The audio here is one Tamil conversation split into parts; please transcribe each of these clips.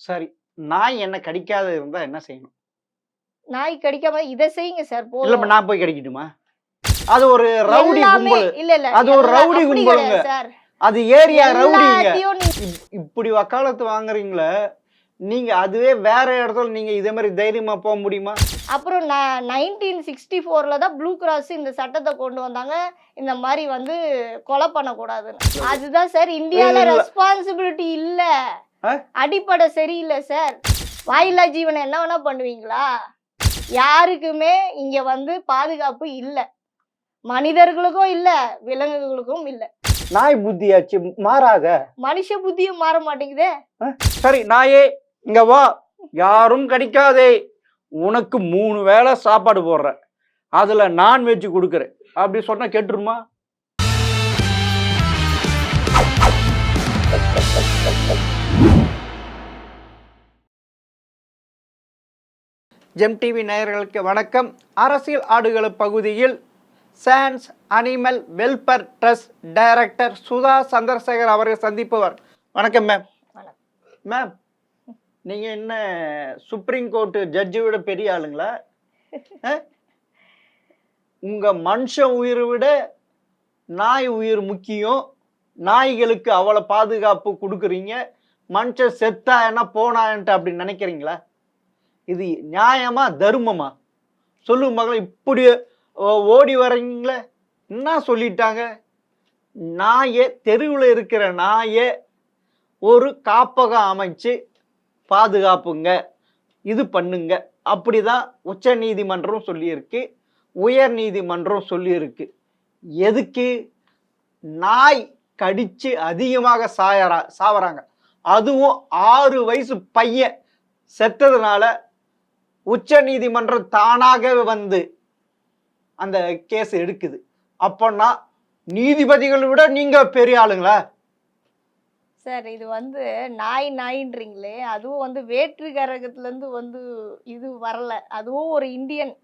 சரி. நாய் என்ன கடிக்காத இருந்தா என்ன செய்யணும்? நாய் கடிக்காம இதை செய்யுங்க சார் இல்ல போதும் இப்ப நான் போய் கடிக்கட்டுமா? அது ஒரு ரவுடி கும்பல். இல்ல இல்ல. அது ஒரு ரவுடி கும்பலுங்க. அது ஏரியா ரவுடிங்க. இப்படி வக்காலத்து வாங்குறீங்களே நீங்க அதுவே வேற இடத்துல நீங்க இதே மாதிரி தைரியமா போக முடியுமா? அப்புறம் நைன்டீன் சிக்ஸ்டி ஃபோர்ல தான் ப்ளூ கிராஸ் இந்த சட்டத்தை கொண்டு வந்தாங்க. இந்த மாதிரி வந்து கொலை பண்ணக்கூடாதுன்னு. அதுதான் சார் இந்தியால இல்ல. ரெஸ்பான்சிபிலிட்டி இல்ல? அடிப்படை சரியில்லை சார். வாயில்லா ஜீவனை என்ன வேணா பண்ணுவீங்களா? யாருக்குமே இங்க வந்து பாதுகாப்பு இல்ல. மனிதர்களுக்கும் இல்ல விலங்குகளுக்கும் இல்ல. நாய் புத்தியாச்சு மாறாத. மனுஷ புத்தியும் மாற மாட்டேங்குதே. சரி நாயே இங்க வா. யாரும் கடிக்காதே. உனக்கு மூணு வேளை சாப்பாடு போடுறேன். அதுல நான்வெஜ் கொடுக்குறேன். அப்படி சொன்னா கேட்டுருமா? ஜெம் டிவி நேயர்களுக்கு வணக்கம். அரசியல் ஆடுகள பகுதியில் chance animal welfare trust director Sudha Chandrasekhar அவரை சந்திப்பவர். வணக்கம் மேம். மேம் நீங்க என்ன சுப்ரீம் கோர்ட் ஜட்ஜை விட பெரிய ஆளுங்களா? அஹ்? உங்க மனுஷன் உயிரை விட நாய் உயிர் முக்கியம். நாய்களுக்கு அவ்வளோ பாதுகாப்பு கொடுக்குறீங்க. மனுஷன் செத்தா என்ன போனான்ட்டு அப்படி நினைக்கிறீங்களா? இது நியாயமா தர்மமா? சொல்லு மகளை இப்படி ஓ- ஓடி வரீங்களே என்ன சொல்லிட்டாங்க? நாயை தெருவில் இருக்கிற நாயை ஒரு காப்பகம் அமைச்சு பாதுகாப்புங்க இது பண்ணுங்க. அப்படிதான் உச்ச நீதிமன்றம் சொல்லியிருக்கு உயர் நீதிமன்றம் சொல்லியிருக்கு. எதுக்கு? நாய் கடித்து அதிகமாக சாயறா சாவறாங்க. அதுவும் ஆறு வயசு பையன் செத்ததுனால உச்ச நீதிமன்றம் தானாகவே வந்து அந்த கேஸ் எடுக்குது. அப்போன்னா நீதிபதிகளை விட நீங்க பெரிய ஆளுங்களா? சார் இது வந்து நாய் நாயின்றீங்களே அதுவும் வந்து வேற்று கரகத்துலேருந்து வந்து இது வரல. அதுவும் ஒரு இந்தியன்.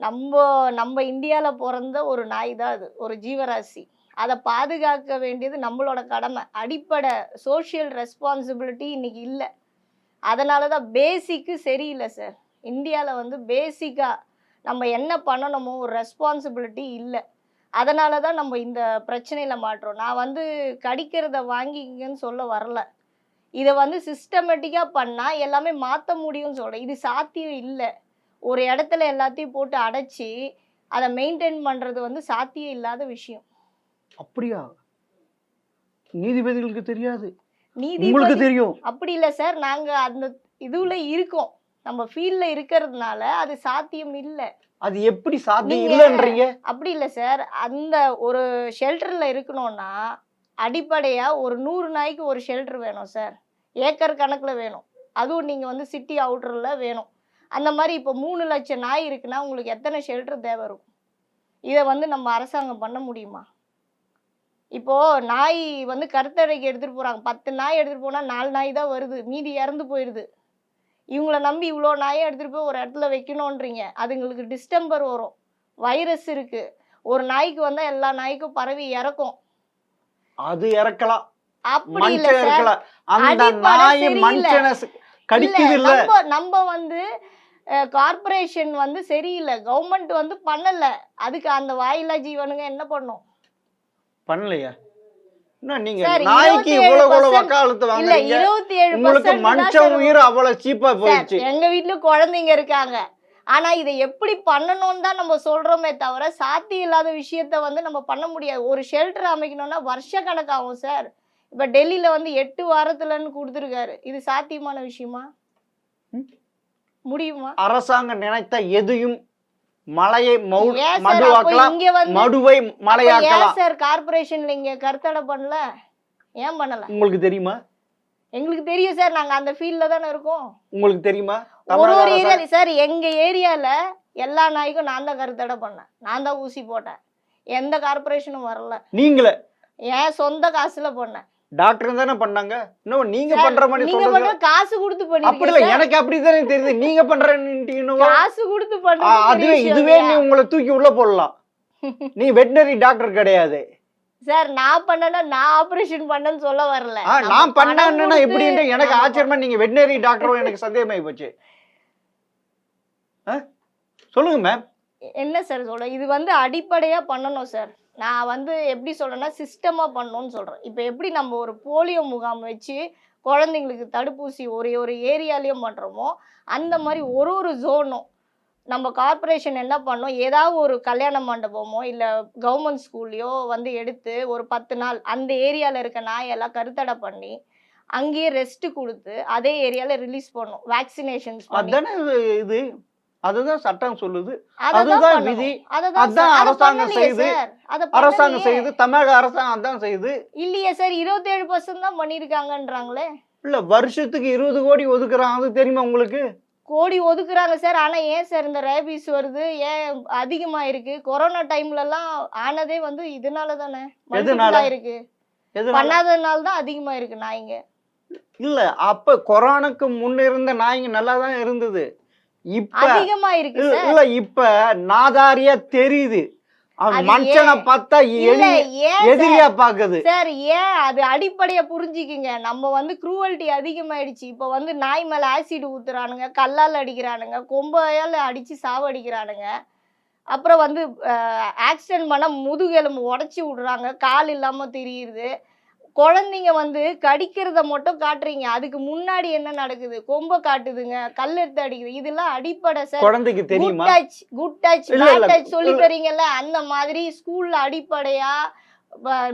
நம்ம நம்ம இந்தியாவில் பிறந்த ஒரு நாய் தான் அது ஒரு ஜீவராசி. அதை பாதுகாக்க வேண்டியது நம்மளோட கடமை. அடிப்படை சோஷியல் ரெஸ்பான்சிபிலிட்டி இன்றைக்கி இல்லை. அதனால தான் பேசிக்கு சரியில்லை சார். இந்தியாவில் வந்து பேசிக்காக நம்ம என்ன பண்ணணுமோ ஒரு ரெஸ்பான்சிபிலிட்டி இல்லை. அதனால தான் நம்ம இந்த பிரச்சனையில் மாட்டுறோம் நான் வந்து கடிக்கிறத வாங்கிக்கங்கன்னு சொல்ல வரல. இதை வந்து சிஸ்டமேட்டிக்காக பண்ணால் எல்லாமே மாற்ற முடியும்னு சொல்கிறேன் இது சாத்தியம் இல்லை. ஒரு இடத்துல எல்லாத்தையும் போட்டு அடைச்சி அதை மெயின்டைன் பண்ணுறது வந்து சாத்தியம் இல்லாத விஷயம். அப்படியா? நீதிபதிகளுக்கு தெரியாது. உங்களுக்கு தெரியும். அப்படி இல்லை சார். நாங்கள் அந்த இதுல இருக்கோம். நம்ம ஃபீல்டில் இருக்கிறதுனால அது சாத்தியம் இல்லை. அது எப்படி சாத்தியம் நீங்க- இல்லைன்றீங்க? அப்படி இல்லை சார் அந்த ஒரு ஷெல்டரில் இருக்கணும்னா அடிப்படையாக ஒரு நூறு நாய்க்கு ஒரு ஷெல்டர் வேணும் சார் ஏக்கர் கணக்கில் வேணும். அதுவும் நீங்கள் வந்து சிட்டி அவுட்டரில் வேணும். அந்த மாதிரி இப்போ மூணு லட்சம் நாய் இருக்குன்னா உங்களுக்கு எத்தனை ஷெல்டர் தேவை இருக்கும்? இதை வந்து நம்ம அரசாங்கம் பண்ண முடியுமா? இப்போது நாய் வந்து கருத்தடைக்கு எடுத்துகிட்டு போகிறாங்க பத்து நாய் எடுத்துகிட்டு போனால் நாலு நாய் தான் வருது. மீதி இறந்து போயிடுது இவங்கள நம்பி இவ்வளோ நாயை எடுத்துகிட்டு போய் ஒரு இடத்துல வைக்கணுன்றீங்க அதுங்களுக்கு டிஸ்டம்பர் வரும். வைரஸ் இருக்குது ஒரு நாய்க்கு வந்தால் எல்லா நாய்க்கும் பரவி இறக்கும். அது இறக்கலாம். அப்படி இல்லை அந்த நாய். மனுஷனை கடிக்குது இல்ல. நம்ம நம்ம வந்து கார்ப்பரேஷன் வந்து சரியில்லை. கவர்மெண்ட் வந்து பண்ணல. அதுக்கு அந்த வாயில்லா ஜீவனுங்க என்ன பண்ணும்? பண்ணலையா. நீங்க நாய்க்கு 27% இவ்வளவு இவ்வளவு வக்காலத்து வாங்குறீங்க? உங்களுக்கு மனுஷன் உயிர் அவ்வளவு சீப்பா போயிடுச்சு. எங்க வீட்ல குழந்தைங்க இருக்காங்க. ஆனா இதை எப்படி பண்ணணும்னு தான் நம்ம சொல்றோமே தவிர சாத்தியம் இல்லாத விஷயத்த வந்து நம்ம பண்ண முடியாது. ஒரு ஷெல்டர் அமைக்கணும்னா வருஷ கணக்காகும் சார். இப்ப டெல்லியில வந்து எட்டு வாரத்துலன்னு கொடுத்துருக்காரு. இது சாத்தியமான விஷயமா. முடியுமா? அரசாங்கம் நினைத்த எதையும் மலையை ஏன் மடுவாக்கலாம் மடுவை மலையாக்கலாம் ஏன் சார் கார்பரேஷன்ல இங்க கருத்தடை பண்ணல? ஏன் பண்ணல? உங்களுக்கு தெரியுமா? எங்களுக்கு தெரியும் சார் நாங்க அந்த ஃபீல்ட்ல தானே இருக்கோம். உங்களுக்கு தெரியுமா? ஒரு ஒரு அரசாங்கம் ஏரியா சார் எங்க ஏரியால எல்லா நாய்க்கும் நான் தான் கருத்தடை பண்ணேன். நான் தான் ஊசி போட்டேன். எந்த கார்பரேஷனும் வரல. நீங்களே? என் சொந்த காசுல பண்ணேன். டாக்டர் தானே பண்ணாங்க? இன்னும் நீங்க பண்ற மாதிரி பண்ற காசு கொடுத்து அப்படி இல்ல எனக்கு அப்படித்தானே தெரியுது. நீங்க பண்றேன்னு காசு கொடுத்து பண்றது அதுவே இதுவே நீ? உங்களை தூக்கி உள்ள போடலாம். நீ வெட்டினரி டாக்டர் கிடையாது. சார் நான் பண்ணனா நான் ஆபரேஷன் பண்ணேன்னு சொல்ல வரல. நான் பண்ணேன்னா எப்படின்னு எனக்கு ஆச்சரியமா நீங்க வெட்டினரி டாக்டரும் எனக்கு சந்தேகமாயி போச்சு? சொல்லுங்க மேம் என்ன சார் சொல்ற இது வந்து அடிப்படையா பண்ணணும் சார். நான் வந்து எப்படி சொல்கிறேன்னா சிஸ்டமாக பண்ணணும்னு சொல்கிறேன் இப்போ எப்படி நம்ம ஒரு போலியோ முகாம் வச்சு குழந்தைங்களுக்கு தடுப்பூசி ஒரு ஒரு ஏரியாலையும் பண்ணுறோமோ அந்த மாதிரி ஒரு ஒரு ஜோனும் நம்ம கார்ப்பரேஷன் என்ன பண்ணோம்? ஏதாவது ஒரு கல்யாண மண்டபமோ இல்லை கவர்மெண்ட் ஸ்கூல்லையோ வந்து எடுத்து ஒரு பத்து நாள் அந்த ஏரியாவில் இருக்க நாயெல்லாம் கருத்தடை பண்ணி அங்கேயே ரெஸ்ட் கொடுத்து அதே ஏரியாவில் ரிலீஸ் பண்ணும் வேக்சினேஷன்ஸ் அதானே இது? அதுதான் சட்டம் சொல்லுது. அததான். விதி. அதான் அரசாங்கம் செய்யுது. அரசாங்கம். செய்யுது தமிழக அரசாங்கம் அதான் செய்யுது இல்லையே சார். இருபத்தேழு பர்சன்ட் தான் பண்ணிருக்காங்கன்றாங்களே இல்ல வருஷத்துக்கு இருபது கோடி ஒதுக்குறாங்க. அது தெரியுமா உங்களுக்கு? கோடி ஒதுக்குறாங்க சார். ஆனா ஏன் சார் இந்த ரேபிஸ் வருது? ஏன் அதிகமா இருக்கு கொரோனா டைம்ல எல்லாம் ஆனதே வந்து இதனால தானே? இருக்கு? பண்ணாததுனால தான் அதிகமா இருக்கு நாய்ங்க. இல்ல அப்ப கொரோனாக்கு முன்ன இருந்த நாய்ங்க நல்லா தான் இருந்தது. இப்ப அதிகமா இருக்கு இல்ல இப்ப நாதாரியா தெரியுது. மனுஷனை? பார்த்தா எதிரியா பாக்குது சார் ஏன் அது அடிப்படையை புரிஞ்சுக்கிங்க. நம்ம வந்து குரூவல்ட்டி அதிகமாயிடுச்சு. இப்போ வந்து நாய் மேல ஆசிட் ஊத்துறானுங்க கல்லால் அடிக்கிறானுங்க கொம்பையால் அடிச்சு சாவடிக்கிறானுங்க. அப்புறம் வந்து ஆக்சிடென்ட் பண்ண முதுகெலும்பு உடச்சி விடுறாங்க கால் இல்லாம தெரியுது. குழந்தைங்க வந்து கடிக்கிறத மட்டும் காட்டுறீங்க. அதுக்கு முன்னாடி என்ன நடக்குது? கொம்பை காட்டுதுங்க கல் எடுத்து அடிக்குது. இதெல்லாம் அடிப்படை சார். குழந்தைக்கு தெரியுமா? Touch good touch bad touch சொல்லி. தரீங்கல்ல அந்த மாதிரி ஸ்கூல்ல அடிப்படையா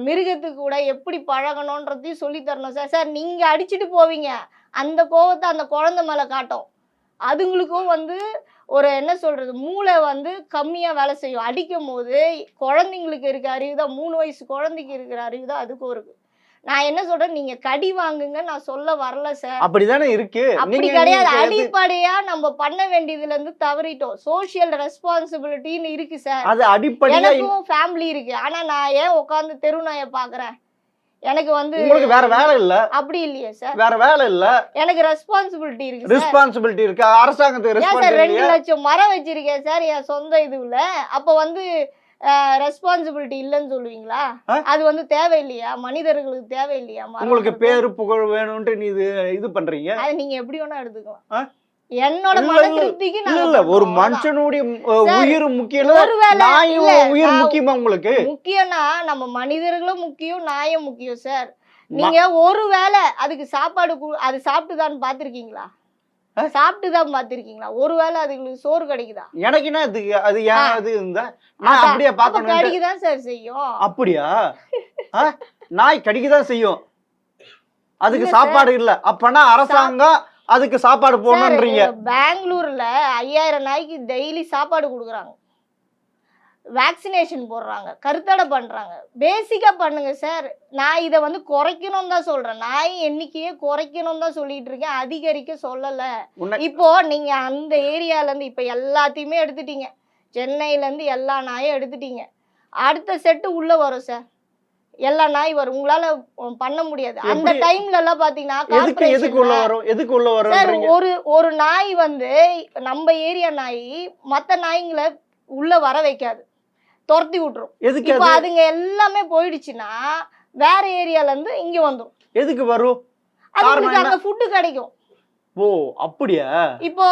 மிருகத்துக்கு கூட எப்படி பழகணுன்றதையும் சொல்லி தரணும் சார். சார் நீங்க அடிச்சுட்டு போவீங்க. அந்த கோவத்தை அந்த குழந்தை மேல காட்டும். அதுங்களுக்கும் வந்து ஒரு என்ன சொல்றது? மூளை வந்து கம்மியா வேலை செய்யும். அடிக்கும் போது குழந்தைங்களுக்கு இருக்க அறிவு தான் மூணு வயசு குழந்தைக்கு இருக்கிற அறிவு தான் அதுக்கும் இருக்கு. நான் என்ன சொல்றேன்? நீங்க கடி வாங்குங்க. நான் சொல்ல வரல சார் அப்படிதானே இருக்கு. அப்படி கிடையாது. அடிப்படையா நம்ம பண்ண வேண்டியதுல இருந்து தவறிட்டோம். சோஷியல் ரெஸ்பான்சிபிலிட்டின்னு இருக்கு சார் அது அடிப்படையா எனக்கும் ஃபேமிலி இருக்கு. ஆனா நான் ஏன் உட்காந்து தெரு நாயை பாக்குறேன்? எனக்கு வந்து உங்களுக்கு வேற வேலை இல்ல. அப்படி இல்லையே சார் வேற வேலை இல்ல. எனக்கு ரெஸ்பான்சிபிலிட்டி இருக்கு ரெஸ்பான்சிபிலிட்டி இருக்கு. அரசாங்கத்துக்கு ரெஸ்பான்சிபிலிட்டி ரெண்டு லட்சம் மரம் வச்சிருக்கேன் சார் என் சொந்த இதுல அப்ப வந்து ரெஸ்பான்சிபிலிட்டி இல்லைன்னு சொல்லுவீங்களா? அது வந்து தேவையில்லையா மனிதர்களுக்கு தேவையில்லையா உங்களுக்கு? பேரு புகழ் வேணும்ட்டு நீ இது இது பண்றீங்க அது நீங்க எப்படி வேணா எடுத்துக்கலாம்? என்னோட இல்ல, மன இல்ல, ஒரு. மனுஷனுடைய உயிர் முக்கியம் உயிர் முக்கியமா உங்களுக்கு முக்கியம்னா நம்ம மனிதர்களும் முக்கியம் நாயும் முக்கியம் சார் நீங்க ஒரு வேளை அதுக்கு சாப்பாடு அது சாப்பிட்டுதான்னு பாத்திருக்கீங்களா சாப்பிட்டுதான் பாத்திருக்கீங்களா ஒரு வேளை அதுங்களுக்கு சோறு கிடைக்குதா? எனக்கு என்ன அது அது ஏன். அது இருந்தா? நான் அப்படியே அப்ப பாக்கணும் கடிக்குதான் சார் செய்யும். அப்படியா? நாய் கடிக்கதான் செய்யும். அதுக்கு சாப்பாடு இல்ல. அப்பனா அரசாங்கம் அதுக்கு சாப்பாடு போடணுன்றீங்க. சார், பெங்களூர்ல ஐயாயிரம் நாய்க்கு டெய்லி சாப்பாடு கொடுக்குறாங்க. வேக்சினேஷன் போடுறாங்க கருத்தடை பண்றாங்க. பேசிக்கா பண்ணுங்க சார் நான் இதை வந்து குறைக்கணும் தான் சொல்றேன். நாய் எண்ணிக்கையே குறைக்கணும் தான் சொல்லிட்டு இருக்கேன். அதிகரிக்க சொல்லல. உன்னை- இப்போ நீங்க அந்த ஏரியால இருந்து இப்ப எல்லாத்தையுமே எடுத்துட்டீங்க. சென்னையில இருந்து எல்லா நாயும் எடுத்துட்டீங்க. அடுத்த செட்டு உள்ள வரும் சார் எல்லா நாய் வரும். உங்களால பண்ண முடியாது. அந்த? டைம்ல எல்லாம் பாத்தீங்கன்னா ஒரு ஒரு நாய் வந்து நம்ம ஏரியா நாய் மத்த நாய்ங்களை உள்ள வர வைக்காது. துரத்தி விட்டுரும். எதுக்கு இப்போ அது? அதுங்க எல்லாமே போயிடுச்சுன்னா வேற ஏரியால இருந்து இங்க வந்துரும். எதுக்கு வரும்? அதுங்களுக்கு அங்க ஃபுட்டு கிடைக்கும். ஓ அப்படியா? இப்போ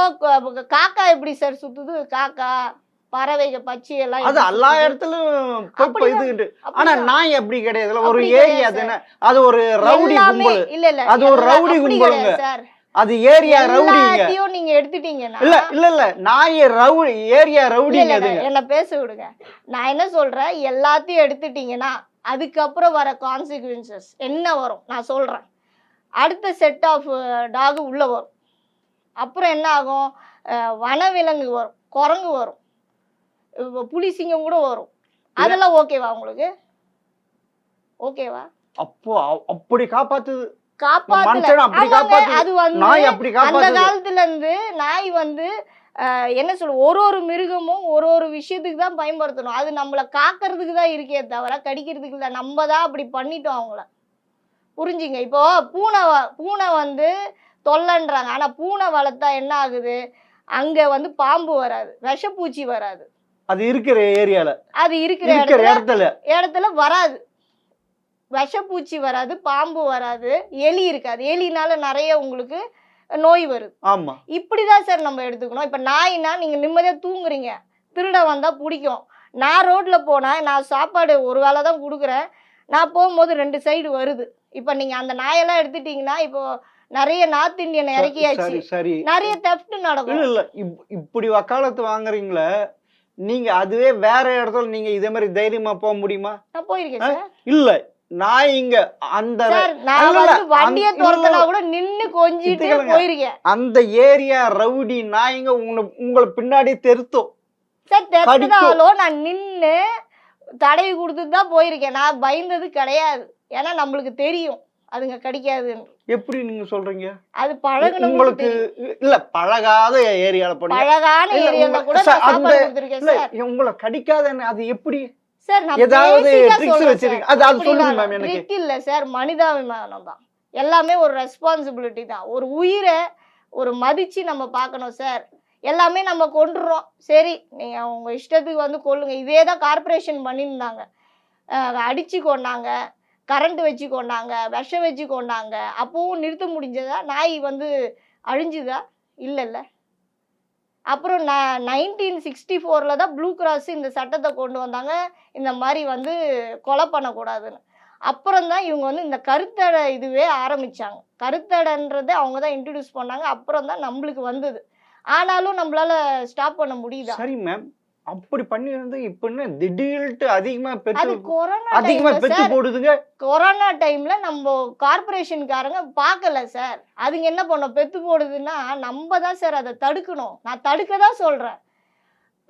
காக்கா எப்படி சார் சுத்துது? காக்கா பறவைகள் பச்சி எல்லாம் அது எல்லா? இடத்துலயும். இதுகிட்டு ஆனா. நாய் அப்படி கிடையாதுல ஒரு ஏரியா தானே. அது ஒரு ரவுடி கும்பல். இல்ல இல்ல. அது ஒரு ரவுடி கும்பலுங்க. சார் அது ஏரியா ரவுடிங்க. நீங்க எடுத்துட்டீங்கன்னா இல்ல இல்ல இல்ல. நாய் ரவுடி ஏரியா ரவுடிங்க அதுங்க. என்ன பேச விடுங்க. நான் என்ன சொல்றேன்? எல்லாத்தையும் எடுத்துட்டீங்கன்னா அதுக்கப்புறம் வர கான்சிக்வன்சஸ் என்ன வரும்? நான் சொல்றேன். அடுத்த செட் ஆஃப் டாக் உள்ள வரும். அப்புறம் என்ன ஆகும்? வனவிலங்கு வரும். குரங்கு வரும். புலி சிங்கம் கூட வரும். அதெல்லாம் ஓகேவா உங்களுக்கு? ஓகேவா அப்போ அப்படி காப்பாத்துது. அது வந்து அந்த காலத்துல இருந்து நாய் வந்து என்ன சொல்ல ஒரு ஒரு மிருகமும் ஒரு ஒரு விஷயத்துக்கு தான் பயன்படுத்தணும். அது நம்மளை காக்கிறதுக்கு தான் இருக்கே தவிர கடிக்கிறதுக்கு இல்லை. நம்ம தான் அப்படி பண்ணிட்டோம் அவங்கள. புரிஞ்சுங்க? இப்போ பூனை பூனை வந்து தொல்லைன்றாங்க. ஆனா பூனை வளர்த்தா என்ன ஆகுது? அங்க வந்து பாம்பு வராது. விஷப்பூச்சி வராது. அது இருக்கிற ஏரியால. அது இருக்கிற இடத்துல. இடத்துல வராது. விஷப்பூச்சி வராது பாம்பு வராது எலி இருக்காது. எலினால நிறைய உங்களுக்கு நோய் வருது ஆமா. இப்படிதான் சார் நம்ம எடுத்துக்கணும். இப்போ நாய்னா நீங்கள் நிம்மதியாக தூங்குறீங்க. திருட வந்தால் பிடிக்கும். நான் ரோட்டில் போனால் நான் சாப்பாடு ஒரு வேளை தான் கொடுக்குறேன். நான் போகும்போது ரெண்டு சைடு வருது. இப்போ நீங்கள் அந்த நாயெல்லாம் எடுத்துட்டீங்கன்னா இப்போ நிறைய நார்த் இந்தியன் இறக்கியாச்சு. சரி சரி. நிறைய தெஃப்ட் நடக்கும். இல்ல இப்- இப்படி வக்காலத்து வாங்குறீங்களே நீங்க அதுவே வேற இடத்துல நீங்க இதே மாதிரி தைரியமா போக முடியுமா? நான் போயிருக்கேன் சார். இல்ல. நான் இங்க அந்த நான் வண்டியை துரத்தனா கூட நின்னு கொஞ்சிட்டு. போயிருக்கேன். அந்த ஏரியா ரவுடி நாய்ங்க உங்களை உங்களை பின்னாடி தெருத்தோம். சார் நான் நின்னு தடவி கொடுத்துட்டு தான் போயிருக்கேன். நான் பயந்தது கிடையாது. ஏன்னா நம்மளுக்கு தெரியும். அதுங்க கடிக்காதுன்னு. எப்படி நீங்க சொல்றீங்க? அது பழகுனவங்களுக்கு உங்களுக்கு. இல்ல பழகாத ஏரியால பழகான ஏரியால கூட நான் உங்களை கடிக்காத அது எப்படி சார் நான் ஏதாவது சொல்றேன் வச்சிருக்கீங்க? சார். அது- அது சொல்லுங்க ma'am எனக்கு. trick இல்ல சார் மனிதாபிமானம் தான். எல்லாமே ஒரு ரெஸ்பான்சிபிலிட்டி தான். ஒரு உயிரை ஒரு மதிச்சு நம்ம பார்க்கணும் சார். எல்லாமே நம்ம கொண்டுறோம் சரி நீங்க உங்க இஷ்டத்துக்கு வந்து கொள்ளுங்க இதே தான் கார்ப்பரேஷன் பண்ணியிருந்தாங்க. அடிச்சு கொண்டாங்க கரண்ட் வச்சு கொண்டாங்க விஷம் வச்சு கொண்டாங்க அப்பவும் நிறுத்த முடிஞ்சதா? நாய் வந்து அழிஞ்சுதா? இல்லைல்ல. அப்புறம் ந நைன்டீன் சிக்ஸ்டி ஃபோரில் தான் ப்ளூ கிராஸ் இந்த சட்டத்தை கொண்டு வந்தாங்க. இந்த மாதிரி வந்து கொலை பண்ணக்கூடாதுன்னு. அப்புறம் தான் இவங்க வந்து இந்த கருத்தடை இதுவே ஆரம்பித்தாங்க கருத்தடைன்றதை அவங்க தான் இன்ட்ரடியூஸ் பண்ணாங்க. அப்புறம் தான் நம்மளுக்கு வந்தது. ஆனாலும் நம்மளால் ஸ்டாப் பண்ண முடியுது? சரி மேம் அப்படி பண்ணி வந்து இப்ப என்ன திடீர்னு அதிகமா அது பெற்று கொரோனா அதிகமா பெற்று போடுதுங்க. கொரோனா டைம்ல நம்ம கார்பரேஷன்காரங்க பார்க்கல சார். அதுங்க என்ன பண்ணும்? பெத்து போடுதுன்னா நம்ம தான் சார் அதை தடுக்கணும். நான் தடுக்க தான் சொல்றேன்.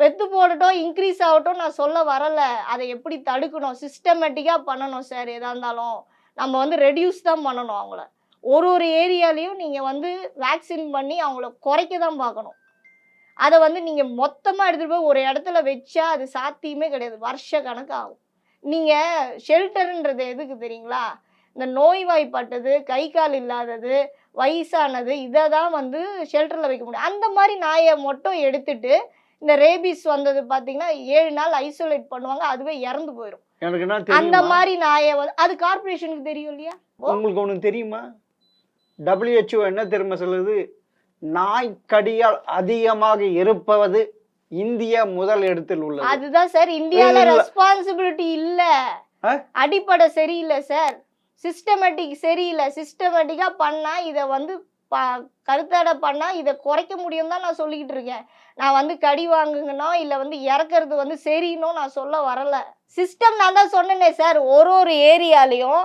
பெத்து போடட்டும் இன்க்ரீஸ் ஆகட்டும் நான் சொல்ல வரல. அதை எப்படி தடுக்கணும்? சிஸ்டமேட்டிக்காக பண்ணணும் சார் எதா இருந்தாலும். நம்ம வந்து ரெடியூஸ் தான் பண்ணணும் அவங்கள. ஒரு ஒரு ஏரியாலையும் நீங்கள் வந்து வேக்சின் பண்ணி அவங்கள குறைக்க தான் பார்க்கணும். அதை வந்து நீங்கள் மொத்தமாக எடுத்துகிட்டு போய் ஒரு இடத்துல வச்சா அது சாத்தியமே கிடையாது. வருஷ கணக்கு ஆகும். நீங்கள் ஷெல்டருன்றது எதுக்கு தெரியுங்களா? இந்த நோய்வாய்ப்பட்டது கை கால் இல்லாதது வயசானது இதை தான் வந்து ஷெல்டரில் வைக்க முடியும். அந்த மாதிரி நாயை மட்டும் எடுத்துட்டு இந்த ரேபிஸ் வந்தது பார்த்தீங்கன்னா ஏழு நாள் ஐசோலேட் பண்ணுவாங்க அதுவே இறந்து போயிடும் அந்த மாதிரி நாயை வந்து அது கார்பரேஷனுக்கு தெரியும் இல்லையா? உங்களுக்கு ஒண்ணு தெரியுமா? WHO என்ன தெரியுமா சொல்லுது? நாய் கடியால் அதிகமாக இருப்பது இந்தியா முதல் இடத்தில் உள்ளது. அதுதான் சார் இந்தியால. ரெஸ்பான்சிபிலிட்டி இல்ல? அடிப்படை சரியில்லை சார். சிஸ்டமேட்டிக் சரியில்லை. சிஸ்டமேட்டிக்கா பண்ணா இதை வந்து கருத்தடை பண்ணா இதை குறைக்க முடியும் தான் நான் சொல்லிக்கிட்டு இருக்கேன். நான் வந்து கடி வாங்குங்கனோ இல்ல வந்து இறக்குறது வந்து சரின்னோ நான் சொல்ல வரல. சிஸ்டம் நான் தான் சொன்னேனே சார் ஒரு ஒரு ஏரியாலையும்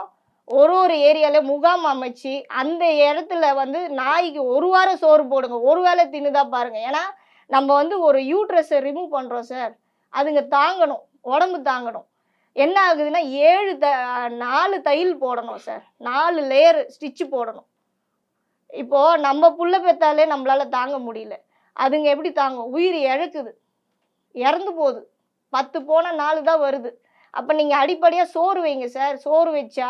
ஒரு ஒரு ஏரியாவில் முகாம் அமைச்சு அந்த இடத்துல வந்து நாய்க்கு ஒரு வாரம் சோறு போடுங்க. ஒரு வேளை தின்னுதா பாருங்கள் ஏன்னா நம்ம வந்து ஒரு யூட்ரஸை ரிமூவ் பண்ணுறோம் சார் அதுங்க தாங்கணும். உடம்பு தாங்கணும். என்ன ஆகுதுன்னா ஏழு த நாலு தையல் போடணும் சார் நாலு லேயர் ஸ்டிச்சு போடணும். இப்போது நம்ம புள்ள பெத்தாலே நம்மளால் தாங்க முடியல. அதுங்க எப்படி தாங்கும்? உயிர் இழக்குது. இறந்து போகுது. பத்து போன நாலு தான் வருது. அப்போ நீங்கள் அடிப்படையாக சோறு வைங்க சார். சோறு வச்சா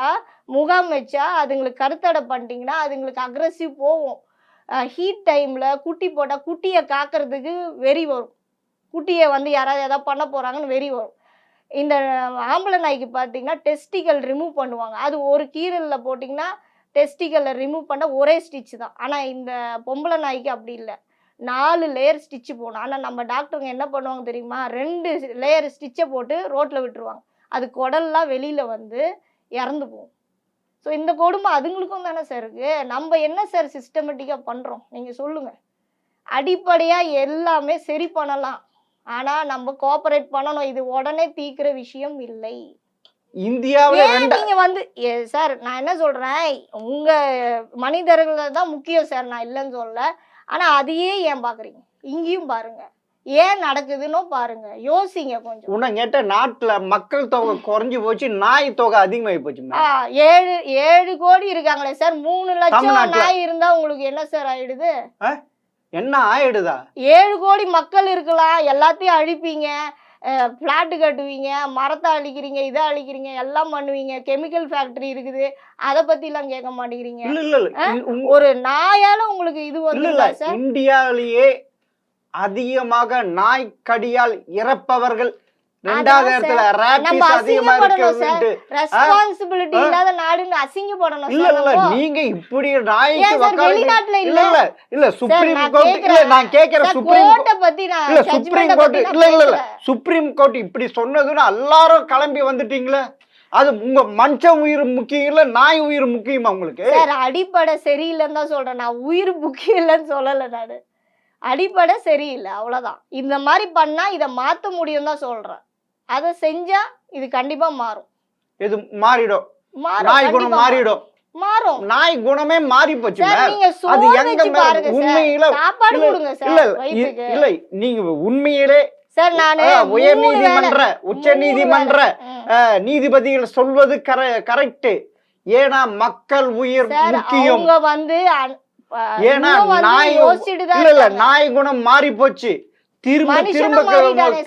முகாம் வச்சா அதுங்களுக்கு கருத்தடை பண்ணிட்டீங்கன்னா அதுங்களுக்கு அக்ரஸிவ் போகும். ஹீட் டைமில் குட்டி போட்டால் குட்டியை காக்கிறதுக்கு வெறி வரும். குட்டியை வந்து யாராவது எதாவது பண்ண போகிறாங்கன்னு வெறி வரும். இந்த ஆம்பளை நாய்க்கு பார்த்தீங்கன்னா டெஸ்டிக்கல் ரிமூவ் பண்ணுவாங்க. அது ஒரு கீரலில் போட்டிங்கன்னா டெஸ்டிக்கலை ரிமூவ் பண்ண ஒரே ஸ்டிச்சு தான். ஆனால் இந்த பொம்பளை நாய்க்கு அப்படி இல்லை. நாலு லேயர் ஸ்டிச்சு போகணும் ஆனால் நம்ம டாக்டருங்க என்ன பண்ணுவாங்க தெரியுமா? ரெண்டு லேயர் ஸ்டிச்சை போட்டு ரோட்டில் விட்டுருவாங்க. அது குடல்லாம் வெளியில் வந்து இறந்து போகும். ஸோ இந்த கொடுமை அதுங்களுக்கும் தானே சார் இருக்கு. நம்ம என்ன சார் சிஸ்டமேட்டிக்காக பண்ணுறோம் நீங்கள் சொல்லுங்கள் அடிப்படையாக எல்லாமே சரி பண்ணலாம். ஆனால் நம்ம கோஆபரேட் பண்ணணும். இது உடனே தீக்கிற விஷயம் இல்லை. இந்தியாவில நீங்க வந்து சார் நான் என்ன சொல்றேன்? உங்க மனிதர்கள் தான் முக்கியம் சார் நான் இல்லைன்னு சொல்லல. ஆனா அதையே ஏன் பாக்குறீங்க? இங்கேயும் பாருங்க. ஏன் நடக்குதுன்னு பாருங்க. யோசிங்க கொஞ்சம். உன்னை கேட்ட நாட்டுல மக்கள் தொகை குறைஞ்சு போச்சு நாய் தொகை அதிகமாகி போச்சு ஏழு ஏழு கோடி இருக்காங்களே சார். மூணு லட்சம். நாய் இருந்தா உங்களுக்கு என்ன சார் ஆயிடுது? என்ன ஆயிடுதா? ஏழு கோடி மக்கள் இருக்கலாம். எல்லாத்தையும் அழிப்பீங்க. ஃப்ளாட்டு கட்டுவீங்க மரத்தை அழிக்கிறீங்க இதை அழிக்கிறீங்க எல்லாம் பண்ணுவீங்க. கெமிக்கல் ஃபேக்டரி இருக்குது. அதை பத்திலாம் கேட்க மாட்டேங்கிறீங்க. ஒரு நாயால உங்களுக்கு இது சார்? இந்தியாவிலேயே அதிகமாக நாய் கடியால் இறப்பவர்கள் ரெண்டாவது இடத்துல ரேபிஸ் அதிகமா ரெஸ்பான்சிபிலிட்டி? இல்லாத நாடுன்னு அசிங்கப்படணும் இல்ல சார் இல்ல நம்ம. நீங்க இப்படி நாய்க்கு வக்காலத்து இல்ல இல்ல? இல்ல இல்ல சுப்ரீம் கோர்ட் இல்ல. நான் கேக்குற சுப்ரீம் கோர்ட்டை பத்தி நான் இல்ல சுப்ரீம் கோர்ட் இல்ல இல்ல இல்ல. சுப்ரீம் கோர்ட் இப்படி சொன்னதுன்னு எல்லாரும் கிளம்பி வந்துட்டீங்களே? அது உங்க மனுஷன் உயிர் முக்கியம் இல்ல நாய் உயிர் முக்கியமா உங்களுக்கு? சார் அடிப்படை சரியில்லைன்னு தான் சொல்றேன். நான் உயிர் முக்கியம் இல்லைன்னு சொல்லல நானு. அடிப்படை சரியில்லை அவ்வளவுதான். இந்த மாதிரி பண்ணா இதை மாத்த முடியும் தான் சொல்றேன். அதை செஞ்சா இது கண்டிப்பா மாறும். இது மாறிடும். நாய் குணம் மாறிடும். மாறும். நாய் குணமே மாறி போச்சு அது எங்க உண்மையில சாப்பாடு கொடுங்க இல்ல இல்ல நீங்க உண்மையிலே சார் நானு உயர் நீதிமன்ற உச்ச நீதிமன்ற நீதிபதிகள் சொல்வது கரெக்ட் ஏன்னா மக்கள் உயிர் முக்கியம். அவங்க வந்து ஏன்னா நாய் இல்ல இல்ல குணம் மாறி போச்சு திரும்ப திரும்ப.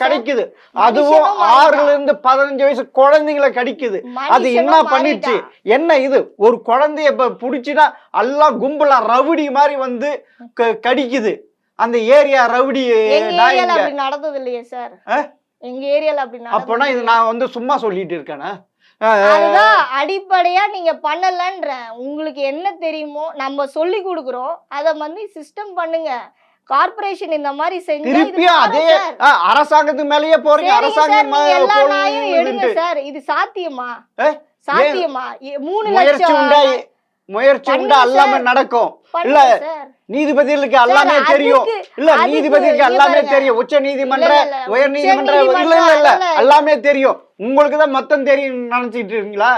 கிடைக்குது. அதுவும். ஆறுல இருந்து பதினஞ்சு வயசு குழந்தைங்களை கடிக்குது. அது என்ன மாறிட்டான். என்ன இது? ஒரு குழந்தைய இப்ப புடிச்சுனா எல்லாம் கும்பலா ரவுடி மாதிரி வந்து கடிக்குது. அந்த ஏரியா ரவுடி நடந்தது இல்லையே சார்? எங்க ஏரியால அப்படி அப்பனா இது நான் வந்து சும்மா சொல்லிட்டு இருக்கேனா? அதுதான் அடிப்படையா நீங்க பண்ணலன்றேன் உங்களுக்கு என்ன தெரியுமோ நம்ம சொல்லி கொடுக்குறோம். அத வந்து சிஸ்டம் பண்ணுங்க. கார்ப்பரேஷன் இந்த மாதிரி செஞ்சா அதே அரசாங்கத்துக்கு மேலேயே போறீங்க. அரசாங்கம் எல்லா நாயும் எடுங்க. சார். இது சாத்தியமா? சாத்தியமா? மூணு லட்சம் முயற்சி உண்டா எல்லாமே. நடக்கும். இல்ல, நீதிபதிகளுக்கு எல்லாமே தெரியும். இல்ல இங்க எல்லாமே. தெரியும். உச்ச நீதிமன்ற. உயர் நீதிமன்ற இல்ல இல்ல. இல்ல எல்லாமே தெரியும். உங்களுக்கு தான் மொத்தம் தெரியும் நினைச்சிட்டு இருக்கீங்களா?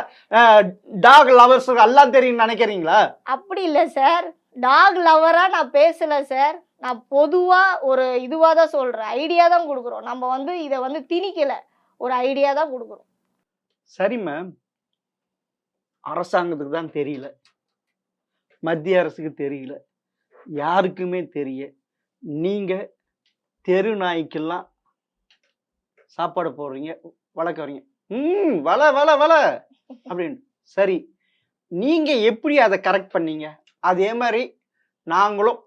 டாக் லவர்ஸ் எல்லாம் தெரியும் நினைக்கிறீங்களா? அப்படி இல்ல சார். டாக் லவரா நான் பேசல சார். நான் பொதுவா ஒரு இதுவா தான் சொல்றேன். ஐடியா தான் கொடுக்குறோம். நம்ம வந்து இதை வந்து திணிக்கல. ஒரு ஐடியா தான் கொடுக்குறோம். சரி மேம் அரசாங்கத்துக்கு தான் தெரியல. மத்திய அரசுக்கு தெரியல. யாருக்குமே தெரிய நீங்க தெரு நாய்க்கெல்லாம் சாப்பாடு போடுறீங்க வளர்க்க வரீங்க ம் வள வள வள அப்படின்னு. சரி நீங்க எப்படி அதை கரெக்ட் பண்ணீங்க? அதே மாதிரி நாங்களும்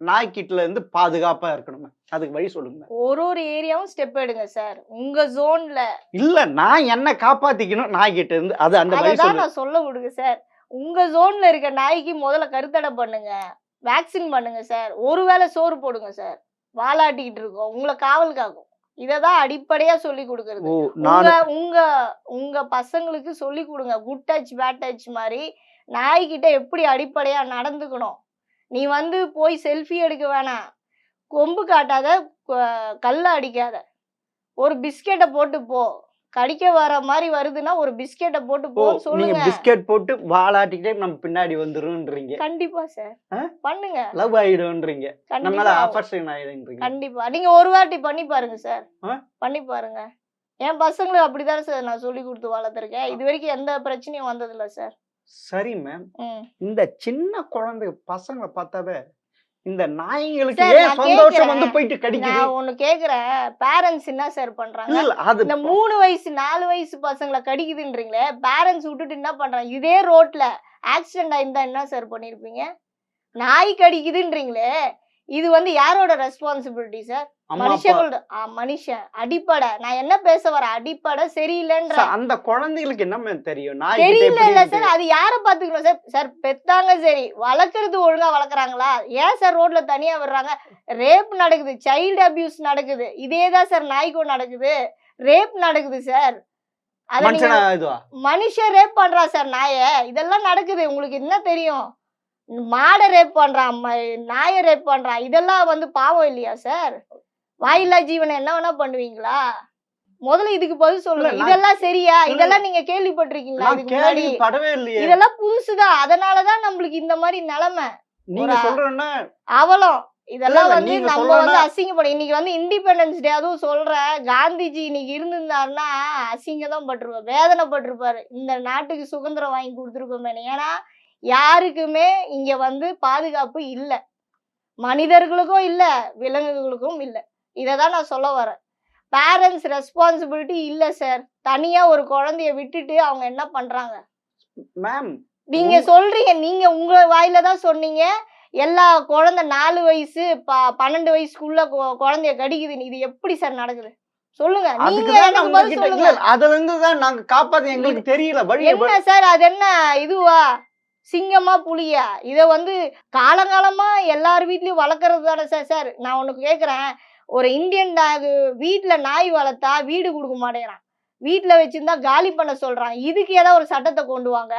நாய்க்கிட்ட இருந்து பாதுகாப்பா இருக்கணுமே அதுக்கு வழி சொல்லுங்க. ஒரு ஒரு ஏரியாவும் ஸ்டெப் எடுங்க சார் உங்க ஜோன்ல இல்ல நான் என்ன காப்பாத்திக்கணும் நாய்கிட்ட இருந்து. அது அந்த வழி நான் சொல்ல விடுங்க சார் உங்க ஜோன்ல இருக்க நாய்க்கு முதல்ல கருத்தடை பண்ணுங்க. வேக்சின் பண்ணுங்க சார் ஒருவேளை சோறு போடுங்க சார் வாலாட்டிக்கிட்டு இருக்கோம். உங்களை காவல் காக்கும். இதை தான் அடிப்படையா சொல்லி கொடுக்கறது. உங்க உங்க உங்க பசங்களுக்கு சொல்லி கொடுங்க. குட் டச் பேட் டச் மாதிரி நாய்கிட்ட எப்படி அடிப்படையா நடந்துக்கணும்? நீ வந்து போய் செல்ஃபி எடுக்க வேணாம். கொம்பு காட்டாத கல்ல அடிக்காத. ஒரு பிஸ்கெட்டை போட்டு போ. கடிக்க வர மாதிரி வருதுன்னா ஒரு பிஸ்கெட்டை போட்டு போ நீங்க சொல்லுங்க. பிஸ்கட் போட்டு வாலாட்டிக்கிட்டே நம்ம பின்னாடி வந்துரும்ன்றீங்க கண்டிப்பா சார்? பண்ணுங்க. லவ் ஆயிடும்ன்றீங்க. நம்மளால. ஆஃபர்ஷன் ஆயிடும்ன்றீங்க. கண்டிப்பா. நீங்க ஒரு வாட்டி பண்ணி பாருங்க சார்? பண்ணி பாருங்க. என் பசங்களுக்கு அப்படிதானே சார் நான் சொல்லி கொடுத்து வளர்த்துருக்கேன். இது வரைக்கும் எந்த பிரச்சனையும் வந்ததில்ல சார். சரி மேம் இந்த சின்ன குழந்தை பசங்களை பார்த்தாவே இந்த நாய்ங்களுக்கு சார், ஏன் சந்தோஷம். வந்து போயிட்டு கடிக்குது? நான் ஒண்ணு கேக்குறேன். பேரண்ட்ஸ் என்ன சார் பண்றாங்க? அது இந்த மூணு வயசு நாலு வயசு பசங்களை கடிக்குதுன்றீங்களே பேரண்ட்ஸ் விட்டுட்டு என்ன பண்றாங்க? இதே ரோட்ல ஆக்சிடென்ட் ஆயிருந்தா என்ன சார் பண்ணிருப்பீங்க? நாய் கடிக்குதுன்றீங்களே இது வந்து யாரோட ரெஸ்பான்சிபிலிட்டி சார் மனுஷங்களோட மனுஷன் அடிப்படை. நான் என்ன பேச வரேன்? அடிப்படை சரியில்லைன்ற. சார், அந்த குழந்தைகளுக்கு என்ன தெரியும்? தெரியல இல்ல சார் அது யார பாத்துக்கணும் சார் சார் பெத்தாங்க சரி. வளர்க்கறது ஒழுங்கா வளர்க்குறாங்களா? ஏன் சார் ரோட்ல தனியா விடுறாங்க? ரேப் நடக்குது. சைல்டு அபியூஸ் நடக்குது. இதேதான் சார் நாய்க்கும் நடக்குது. ரேப் நடக்குது சார் மனுஷனா ரேப் பண்றான் சார் நாய? இதெல்லாம் நடக்குது. உங்களுக்கு என்ன தெரியும்? மாடை ரேப் பண்றான் நாயை ரேப் பண்றான் இதெல்லாம் வந்து பாவம் இல்லையா சார் வாயில்லா ஜீவனை என்ன வேணா பண்ணுவீங்களா? முதல்ல இதுக்கு பதில் சொல்லுங்க. இதெல்லாம் சரியா. இதெல்லாம் நீங்க கேள்விப்பட்டிருக்கீங்களா இதுக்கு முன்னாடி? இதெல்லாம் புதுசுதான். அதனாலதான் நம்மளுக்கு இந்த மாதிரி நிலைமை. அவலம். இதெல்லாம் வந்து நம்ம வந்து அசிங்கப்படும் இன்னைக்கு வந்து இண்டிபெண்டன்ஸ் டே அதுவும் சொல்றேன் காந்திஜி இன்னைக்கு இருந்திருந்தாருன்னா அசிங்கம் தான் பட்டிருப்பார் வேதனைப்பட்டிருப்பாரு. இந்த நாட்டுக்கு சுதந்திரம் வாங்கி கொடுத்துருக்கோமே ஏன்னா யாருக்குமே இங்க வந்து பாதுகாப்பு இல்ல. மனிதர்களுக்கும் இல்ல விலங்குகளுக்கும் இல்ல. இதை தான் நான் சொல்ல வரேன். பேரண்ட்ஸ் ரெஸ்பான்சிபிலிட்டி இல்ல சார் தனியா ஒரு குழந்தைய விட்டுட்டு அவங்க என்ன பண்றாங்க? மேம் நீங்க சொல்றீங்க நீங்க உங்க வாயில தான் சொன்னீங்க. எல்லா குழந்தை நாலு வயசு பன்னெண்டு வயசுக்குள்ள குழந்தைய கடிக்குது. இது எப்படி சார் நடக்குது? சொல்லுங்க. நீங்க அதுல இருந்து தான் நாங்க காப்பாத்த எங்களுக்கு தெரியல. என்ன சார் அது என்ன இதுவா? சிங்கமா புளியா. இதை வந்து காலங்காலமா எல்லார் வீட்லயும் வளர்க்கறது தானே சார் சார் நான் உனக்கு கேட்குறேன் ஒரு இந்தியன் டாக் வீட்டில் நாய் வளர்த்தா வீடு கொடுக்க மாட்டேங்கிறான். வீட்டில் வச்சுருந்தா காலி பண்ண சொல்கிறான் இதுக்கு ஏதாவது ஒரு சட்டத்தை கொண்டு வாங்க.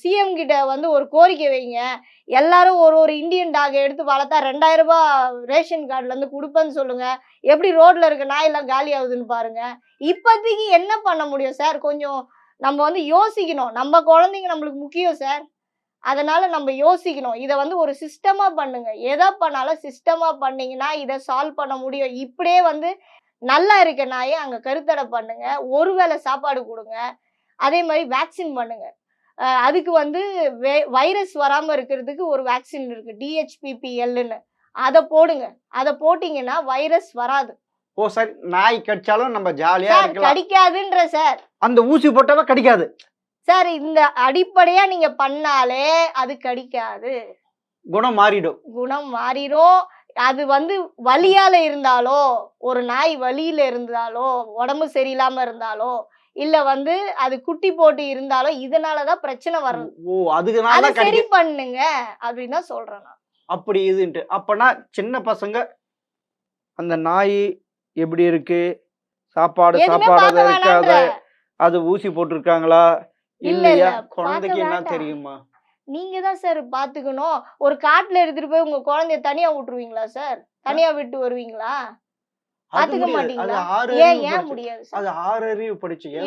சிஎம் கிட்ட வந்து ஒரு கோரிக்கை வைங்க. எல்லாரும் ஒரு ஒரு இந்தியன் டாகை எடுத்து வளர்த்தா ரெண்டாயிரம் ரூபாய் ரேஷன் கார்டுலேருந்து கொடுப்பேன்னு சொல்லுங்கள் எப்படி ரோட்டில் இருக்க நாய் எல்லாம் காலி ஆகுதுன்னு பாருங்கள் இப்போதைக்கு என்ன பண்ண முடியும் சார் கொஞ்சம் நம்ம வந்து யோசிக்கணும். நம்ம குழந்தைங்க நம்மளுக்கு முக்கியம் சார் அதனால நம்ம யோசிக்கணும். இதை வந்து ஒரு சிஸ்டமா பண்ணுங்க. எதை பண்ணாலும் சிஸ்டமா பண்ணீங்கன்னா இதை சால்வ் பண்ண முடியும். இப்படியே வந்து நல்லா இருக்க நாயை அங்க கருத்தடை பண்ணுங்க. ஒருவேளை சாப்பாடு கொடுங்க. அதே மாதிரி வேக்சின் பண்ணுங்க. அதுக்கு வந்து வைரஸ் வராம இருக்கிறதுக்கு ஒரு வேக்சின் இருக்கு. டிஹெச்பிபிஎல்னு அதை போடுங்க. அதை போட்டிங்கன்னா வைரஸ் வராது. ஓ சரி நாய் கடிச்சாலும் நம்ம ஜாலியா சார் இருக்கலாம். கடிக்காதுன்ற சார். அந்த ஊசி போட்டாலும் கடிக்காது. சார் இந்த அடிப்படையா நீங்க பண்ணாலே அது கடிக்காது. குணம் மாறிடும். குணம் மாறிடும் அது வந்து வலியால இருந்தாலோ ஒரு நாய் வலியில இருந்தாலோ உடம்பு சரியில்லாம இருந்தாலோ இல்ல வந்து அது குட்டி போட்டு இருந்தாலோ இதனாலதான் பிரச்சனை வரும். ஓ அதுக்குனால அதை சரி கடிக்க பண்ணுங்க அப்படின்னு தான் சொல்றேன் நான். அப்படி இதுன்ட்டு. அப்பனா சின்ன பசங்க அந்த நாய் எப்படி இருக்கு? சாப்பாடு சாப்பாடு இருக்காத அது ஊசி போட்டிருக்காங்களா? இல்ல, இல்லையா? இல்ல, குழந்தைக்கு என்ன. தெரியுமா? நீங்க தான் சார் பாத்துக்கணும் ஒரு காட்டுல எடுத்துட்டு போய் உங்க குழந்தைய தனியா விட்டுருவீங்களா சார்? தனியா விட்டு வருவீங்களா? பாத்துக்க மாட்டீங்களா? ஏன் ஏன் முடியாது அது ஆறு அறிவு படிச்சு ஏன்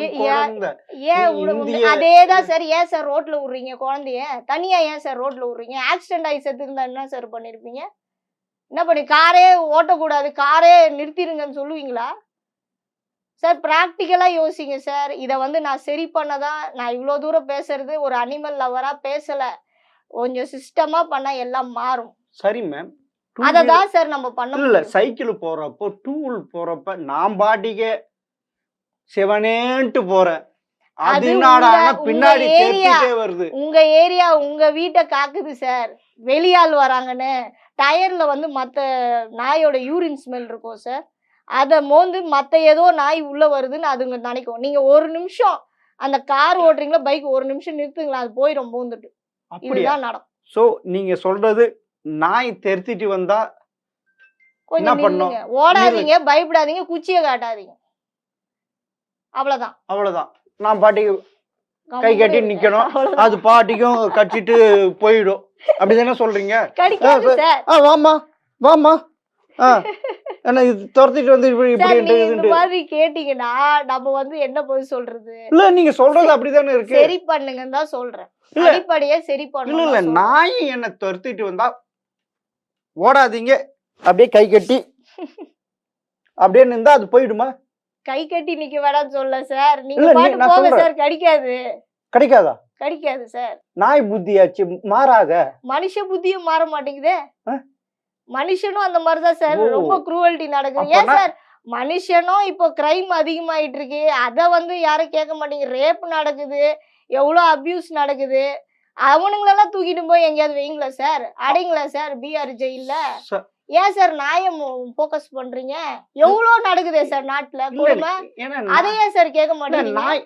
அதேதான் சார் ஏன் சார் ரோட்ல விடுறீங்க குழந்தைய? தனியா ஏன் சார் ரோட்ல விடுறீங்க? ஆக்சிடென்ட் ஆகி செத்து இருந்தா என்ன சார் பண்ணிருப்பீங்க? என்ன பண்ணி காரே ஓட்டக்கூடாது காரே நிறுத்திடுங்கன்னு சொல்லுவீங்களா? சார் ப்ராக்டிக்கலா யோசிங்க சார் இதை வந்து நான் சரி பண்ணதான் நான் இவ்வளோ தூரம் பேசுறது ஒரு அனிமல் லவரா பேசல. கொஞ்சம் சிஸ்டமா பண்ணா எல்லாம் மாறும். சரி மேம் அதை தான் சார் நம்ம பண்ண இல்ல சைக்கிள் போறப்போ டூல் போறப்ப நான் பாட்டிக்கே சிவனேன்ட்டு உங்க- பின்னாடி வருது. உங்க ஏரியா உங்க வீட்டை காக்குது சார் வெளியாள் வராங்கன்னு. டயர்ல வந்து மத்த நாயோட யூரின் ஸ்மெல் இருக்கும் சார் அதை மோந்து மத்த ஏதோ நாய் உள்ள வருதுன்னு அதுங்க நினைக்கும். நீங்க ஒரு நிமிஷம் அந்த கார் ஓட்டுறீங்களா பைக் ஒரு நிமிஷம் நிறுத்துங்களா அது போயிடும் பூந்துட்டு அப்படியா? இதுதான் நடக்கும். சோ நீங்க சொல்றது நாய் தெருத்திட்டு வந்தா கொஞ்சம் ஓடாதீங்க பயப்படாதீங்க குச்சியை காட்டாதீங்க. அவ்வளவுதான். அவ்வளவுதான். நான் பாட்டிக்கு கை கட்டி. அவ்வளவுதான். அது பாட்டிக்கும் கடிச்சிட்டு போயிடும். அப்படிதானே சொல்றீங்க? வாமா வாமா ஆ என்ன இது துரத்திட்டு வந்து இப்படி இப்படி இந்த மாதிரி கேட்டீங்கன்னா நம்ம வந்து என்ன பதில் சொல்றது? இல்ல நீங்க சொல்றது அப்படிதானே இருக்கு. சரி பண்ணுங்கன்னு தான் சொல்றேன். அடிப்படையே சரி பண்ணணும் இல்ல. நாய் என்ன துரத்திட்டு வந்தா ஓடாதீங்க. அப்படியே கை கட்டி. அப்படியே நின்றா அது போயிடுமா? கை கட்டி நிக்க வேணாம்னு சொல்ல சார். நீங்க பாட்டு போங்க. சார். கடிக்காது. கிடைக்காதா? கடிக்காது சார். நாய் புத்தியாச்சு மாறாத. மனுஷ புத்தியும் மாற மாட்டேங்குதே? மனுஷனும் அந்த மாதிரிதான் சார். ரொம்ப குரூவல்டி நடக்குது. ஏன் சார்? மனுஷனும் இப்போ கிரைம் அதிகமாயிட்டு இருக்கு அத வந்து யாரும் கேட்க மாட்டேங்குது. ரேப் நடக்குது. எவ்வளோ அபியூஸ் நடக்குது. அவனுங்களெல்லாம் தூக்கிட்டு போய் எங்கேயாவது வைங்களா சார்? அடைங்களா சார்? பிஆர் ஜெயில்ல ஏன் சார் நாயம் ஃபோக்கஸ் பண்றீங்க? எவ்வளோ நடக்குதே சார் நாட்டுல? கொடுமை ஏன்னா அதை ஏன் சார் கேட்க நாய்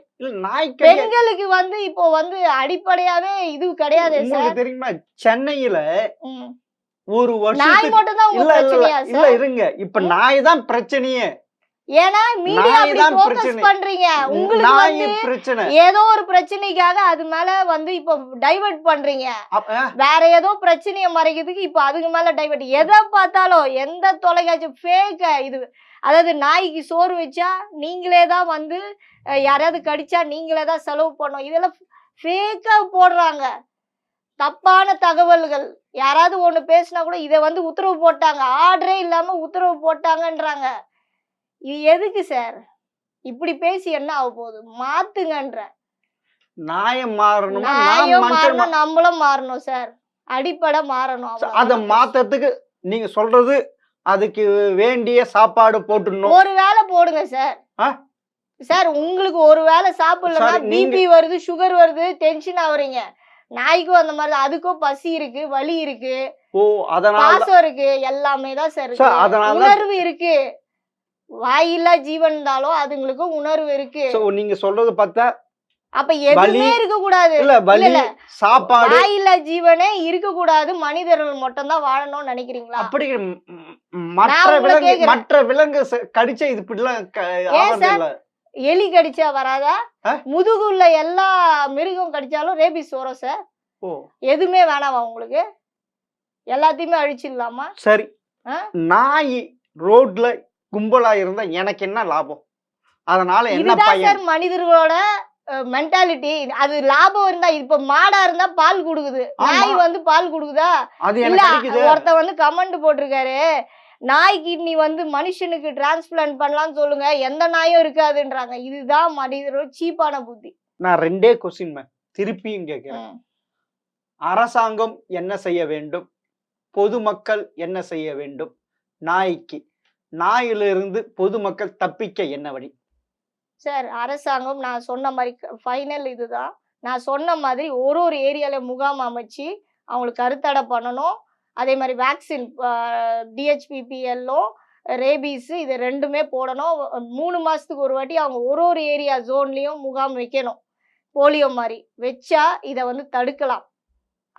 நாய் கிடையாது பெண்களுக்கு வந்து இப்போ வந்து அடிப்படையாவே இது கிடையாது சார். தெரியுமா? சென்னையில. ஒரு நாய் வருஷத்துக்கு மட்டும் தான் இல்ல இருங்க. இப்ப நாய் தான் பிரச்சனையே. ஏன்னா மீடியா அப்படி ஃபோக்கஸ். பண்றீங்க. உங்களுக்கு வந்து ஏதோ ஒரு பிரச்சனைக்காக அது மேல வந்து இப்போ டைவர்ட் பண்றீங்க. வேற ஏதோ பிரச்சனைய மறைக்கிறதுக்கு இப்போ அதுக்கு மேல டைவர்ட் எதை பார்த்தாலும் எந்த தொலைக்காட்சி ஃபேக் இது. அதாவது நாய்க்கு சோறு வச்சா நீங்களே தான் வந்து அஹ், யாரையாவது கடிச்சா நீங்களே தான் செலவு பண்ணணும். இதெல்லாம் ஃபேக்கா போடுறாங்க. தப்பான தகவல்கள். யாராவது ஒண்ணு பேசினா கூட இதை வந்து உத்தரவு போட்டாங்க. ஆர்டரே இல்லாம உத்தரவு போட்டாங்கன்றாங்க. இது எதுக்கு சார்? இப்படி பேசி என்ன ஆக போகுது. மாத்துங்கன்ற. நாயை மாறணுமா? நாயும் மாறணும் நம்மளும் மாறணும் சார். அடிப்படை மாறணும். அத மாத்தறதுக்கு நீங்க சொல்றது அதுக்கு வேண்டிய சாப்பாடு போட்டுடணும். ஒரு வேளை போடுங்க சார்? சார் உங்களுக்கு ஒரு வேளை சாப்பிடலன்னா பிபி வருது சுகர் வருது டென்ஷன் ஆகுறீங்க நாய்க்கும் அந்த மாதிரி. அதுக்கும் பசி இருக்கு வலி இருக்கு ஓ அதனால பாசம் இருக்கு எல்லாமே தான் சார் தான் உணர்வு இருக்கு. வாயில்லா ஜீவன் இருந்தாலும் அதுங்களுக்கு உணர்வு இருக்கு. சோ நீங்க சொல்றது பார்த்தா அப்ப எதுவுமே இருக்க கூடாது. இல்ல. சாப்பாடு வாயில்லா ஜீவனே இருக்க கூடாது. மனிதர்கள் மட்டும் தான் வாழணும்னு நினைக்கிறீங்களா? அப்படி மற்ற விலங்கு. மற்ற விலங்கு கடிச்சா இது இப்படிலாம் எலி கடிச்சா வராதா? முதுகுள்ள எல்லா மிருகம் கடிச்சாலும் ரேபிஸ் வரும் சார். ஓ. எதுவுமே வேணாமா உங்களுக்கு? எல்லாத்தையுமே அழிச்சிடலாமா? சரி? நாய் ரோட்ல கும்பலா இருந்தா எனக்கு என்ன லாபம்? அதனால என்ன பயன்? மனிதர்களோட மென்டாலிட்டி அது லாபம் இருந்தா இப்ப மாடா இருந்தா பால் கொடுக்குது. நாய் வந்து பால் கொடுக்குதா? இல்ல ஒருத்தன் வந்து கமெண்ட் போட்டிருக்காரு. நாய் கிட்னி வந்து மனுஷனுக்கு டிரான்ஸ்பிளான்ட் பண்ணலாம்னு சொல்லுங்க. எந்த நாயும் இருக்காதுன்றாங்க. இதுதான் மனிதரோட சீப்பான புத்தி. நான் ரெண்டே கொஸ்டின் திருப்பியும் கேட்கிறேன். அரசாங்கம் என்ன செய்ய வேண்டும்? பொதுமக்கள் என்ன செய்ய வேண்டும்? நாய்க்கு. நாயிலிருந்து பொதுமக்கள் தப்பிக்க என்ன வழி? சார் அரசாங்கம் நான் சொன்ன மாதிரி ஃபைனல் இதுதான். நான் சொன்ன மாதிரி ஒரு ஒரு ஏரியால முகாம் அமைச்சு அவங்களுக்கு கருத்தடை பண்ணணும். அதே மாதிரி வேக்சின் டிஹெச்பிபிஎல்லும் ரேபீஸ் இது ரெண்டுமே போடணும். மூணு மாசத்துக்கு ஒரு வாட்டி அவங்க ஒரு ஒரு ஏரியா ஜோன்லயும் முகாம் வைக்கணும். போலியோ மாதிரி வச்சா இதை வந்து தடுக்கலாம்.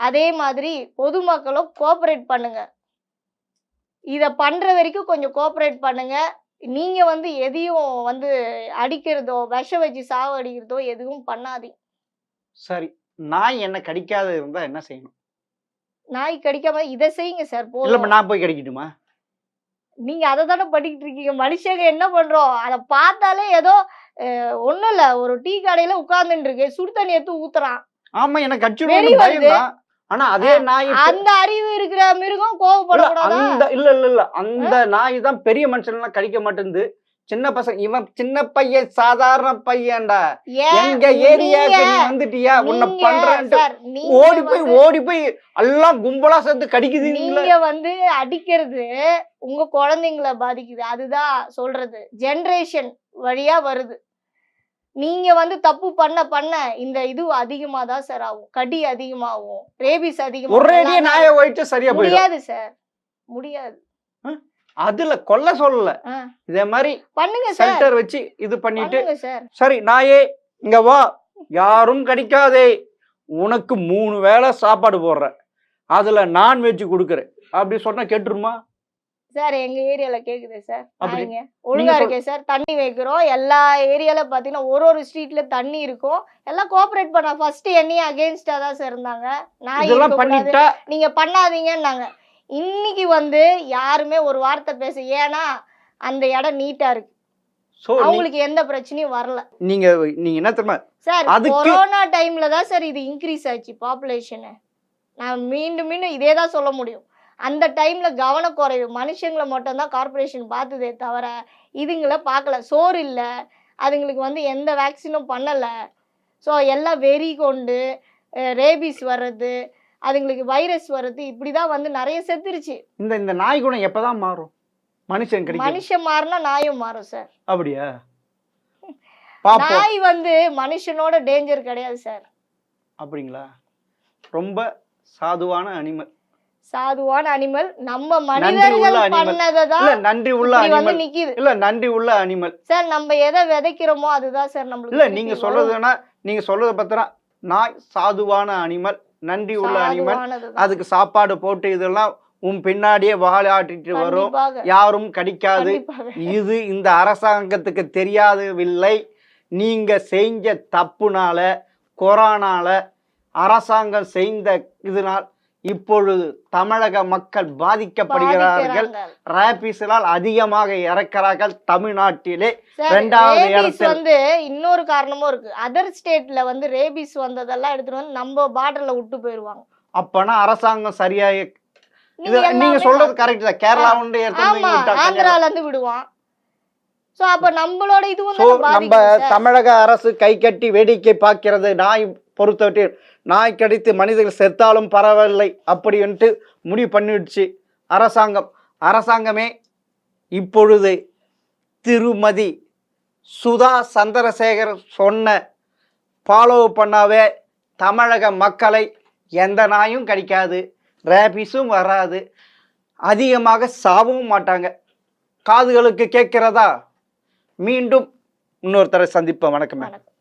அதே மாதிரி பொதுமக்களும் கோஆப்ரேட் பண்ணுங்க. இதை பண்ற வரைக்கும் கொஞ்சம் கோஆப்ரேட் பண்ணுங்க. நீங்க வந்து எதையும் வந்து அடிக்கிறதோ விஷம் வச்சு சாவு அடிக்கிறதோ எதுவும் பண்ணாதீங்க. சரி. நாய் என்ன கடிக்காத இருந்தா என்ன செய்யணும்? நாய் கடிக்காம இதை செய்யுங்க சார் இல்ல போதும் நான் போய் கடிக்கட்டுமா? நீங்க அதை தானே படிக்கிட்டு இருக்கீங்க. மனுஷங்க என்ன பண்றோம்? அதை பார்த்தாலே ஏதோ ஒண்ணும் இல்ல. ஒரு டீ கடையில உட்கார்ந்துட்டு இருக்கு சுடு தண்ணி எடுத்து ஊத்துறான். ஆமா எனக்கு. பயம்தான். ஆனா அதே நாய் அந்த அறிவு இருக்கிற மிருகம் கோவப்படக்கூடாதா? அந்த இல்ல இல்ல இல்ல. அந்த நாய் தான் பெரிய மனுஷன் எல்லாம் கடிக்க மாட்டேங்குது சின்ன பசங்க இவன் சின்ன பையன் சாதாரண பையன்டா. எங்க ஏரியாக்கு நீ வந்துட்டியா? உன்னை பண்றேன்ட்டு. ஓடி போய் ஓடி போய் எல்லாம் கும்பலா சேர்ந்து கடிக்குதுங்களே நீங்க வந்து அடிக்கிறது உங்க குழந்தைங்கள பாதிக்குது. அதுதான் சொல்றது. ஜெனரேஷன் வழியா வருது. நீங்க வந்து தப்பு பண்ண பண்ண இந்த இது அதிகமா தான் சார் ஆகும். கடி அதிகமாகும். ரேபிஸ் அதிகமா ஒரேடியே நாயை ஒழிச்சு சரியா முடியாது சார் முடியாது. அதுல கொல்ல சொல்லல. இதே மாதிரி பண்ணுங்க சார் ஷெல்டர் வச்சு இது பண்ணிட்டு சார் சரி நாயே இங்க வா. யாரும் கடிக்காதே. உனக்கு மூணு வேளை சாப்பாடு போடுறேன். அதுல நான்வெஜ் கொடுக்குறேன். அப்படி சொன்னா கேட்டுருமா? சார் எங்க ஏரியால கேக்குது சார்? நாய்ங்க ஒழுங்கா இருக்கேன் சார். தண்ணி வைக்கிறோம். எல்லா ஏரியால பாத்தீங்கன்னா ஒரு ஒரு ஸ்ட்ரீட்ல தண்ணி இருக்கும். எல்லாம் கோஆபரேட் பண்ண ஃபர்ஸ்ட் என்னையும் அகேன்ஸ்டா தான் சார் இருந்தாங்க. பண்ணிட்டா நீங்க பண்ணாதீங்கன்னாங்க. இன்னைக்கு வந்து யாருமே ஒரு வார்த்தை பேச ஏன்னா அந்த இடம் நீட்டா இருக்கு. அவங்களுக்கு எந்த பிரச்சனையும் வரல. நீங்க நீங்க என்ன தெரியுமா? சார் கொரோனா டைம்ல தான் சார் இது இன்க்ரீஸ் ஆச்சு பாப்புலேஷனு நான் மீண்டும் மீண்டும் இதே தான் சொல்ல முடியும். அந்த டைம்ல கவனக்குறைவு. மனுஷங்களை மட்டும் தான் கார்பரேஷன் பார்த்ததே தவிர இதுங்களை பார்க்கல. சோறு இல்லை. அதுங்களுக்கு வந்து எந்த வேக்சினும் பண்ணல. ஸோ எல்லாம் வெறி கொண்டு ரேபிஸ் வர்றது அதுங்களுக்கு வைரஸ் வர்றது இப்படிதான் வந்து நிறைய செத்துருச்சு. இந்த இந்த நாய் குணம் எப்பதான் மாறும்? மனுஷன் மனுஷன் மாறினா நாயும் மாறும் சார் அப்படியா? நாய் வந்து மனுஷனோட டேஞ்சர் கிடையாது சார் அப்படிங்களா? ரொம்ப சாதுவான அனிமல். சாதுவான அனிமல். நம்ம மனிதர்கள் animal. பண்ணதை தான் இல்ல நன்றி உள்ள வந்து அனிமல். நிக்குது. இல்ல நன்றி உள்ள அனிமல். சார் நம்ம எதை விதைக்கிறோமோ அதுதான் சார் நம்மளுக்கு இல்ல நீங்க. சொல்றதுன்னா நீங்க சொல்றத பத்தினா நாய் சாதுவான அனிமல் நன்றி உள்ள அனிமல். அதுக்கு சாப்பாடு போட்டு இதெல்லாம் உன் பின்னாடியே வாழாட்டிட்டு வரும். யாரும் கடிக்காது. இது இந்த அரசாங்கத்துக்கு தெரியாதவில்லை நீங்க செஞ்ச தப்புனால கொரோனால அரசாங்கம் செய்த இதனால் இப்பொழுது தமிழக மக்கள் பாதிக்கப்படுகிறார்கள். ரேபிஸினால் அதிகமாக இறக்கிறார்கள் தமிழ்நாட்டிலே சார், ரெண்டாவது ரேபீஸ் இடத்தில். வந்து இன்னொரு காரணமும் இருக்கு அதர் ஸ்டேட்ல வந்து ரேபிஸ் வந்ததெல்லாம் எடுத்துட்டு வந்து நம்ம பார்டர்ல விட்டு போயிருவாங்க அப்பனா அரசாங்கம் சரியாக இது நீங்க சொல்றது கரெக்ட் தான் கேரளா வந்து. ஆந்திரால இருந்து விடுவான் சோ அப்ப நம்மளோட இது வந்து நம்ம. தமிழக அரசு கை கட்டி வேடிக்கை பார்க்கிறது நாய் பொறுத்தவற்றில் நாய் கடித்து மனிதர்கள் செத்தாலும் பரவாயில்லை. அப்படின்ட்டு முடிவு பண்ணிடுச்சு. அரசாங்கம். அரசாங்கமே இப்பொழுது திருமதி சுதா சந்திரசேகர் சொன்ன ஃபாலோ பண்ணாவே தமிழக மக்களை எந்த நாயும் கடிக்காது. ரேபிஸும் வராது. அதிகமாக சாவவும் மாட்டாங்க. காதுகளுக்கு கேட்கிறதா? மீண்டும் இன்னொருத்தரை சந்திப்போம். வணக்கம் வணக்கம்.